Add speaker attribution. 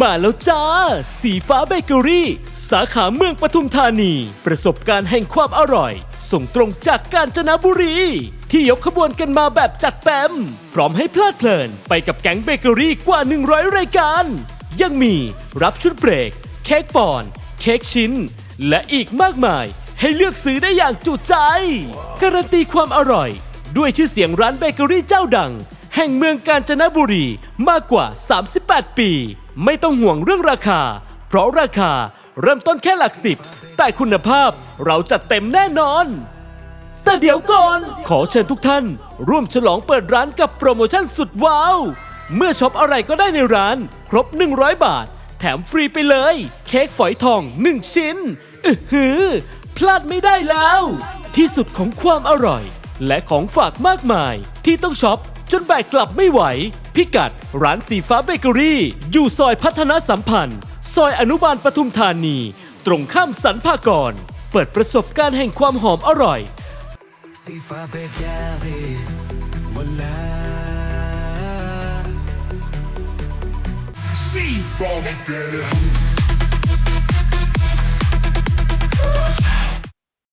Speaker 1: มาแล้วจ้า สีฟ้าเบเกอรี่ สาขาเมืองปทุมธานี ประสบการณ์แห่งความอร่อย ส่งตรงจากกาญจนบุรี ที่ยกขบวนกันมาแบบจัดเต็ม พร้อมให้เพลิดเพลินไปกับแก๊งเบเกอรี่กว่า 100 รายการ ยังมีรับชุดเบรก เค้กปอน เค้กชิ้น และอีกมากมาย ให้เลือกซื้อได้อย่างจุใจ การันตีความอร่อย ด้วยชื่อเสียงร้านเบเกอรี่เจ้าดัง แห่งเมืองกาญจนบุรีมากกว่า 38 ปี ไม่ต้องห่วงเรื่องราคา เพราะราคาเริ่มต้นแค่หลักสิบ แต่คุณภาพเราจัดเต็มแน่นอน แต่เดี๋ยวก่อน ขอเชิญทุกท่าน ร่วมฉลองเปิดร้านกับโปรโมชั่นสุดว้าว เมื่อช็อปอะไรก็ได้ในร้าน ครบ 100 บาท แถมฟรีไปเลย เค้กฝอยทอง 1 ชิ้น อือหือ พลาดไม่ได้แล้ว ที่สุดของความอร่อย และของฝากมากมาย ที่ต้องช็อปจนแบกกลับไม่ไหว พิกัดร้านสีฟ้าเบเกอรี่ อยู่ซอยพัฒนาสัมพันธ์ ซอยอนุบาลปทุมธานี ตรงข้ามสันพากร เปิดประสบการณ์แห่งความหอมอร่อย
Speaker 2: สีฟ้าเบเกอรี่มาแล้ว
Speaker 3: See from again.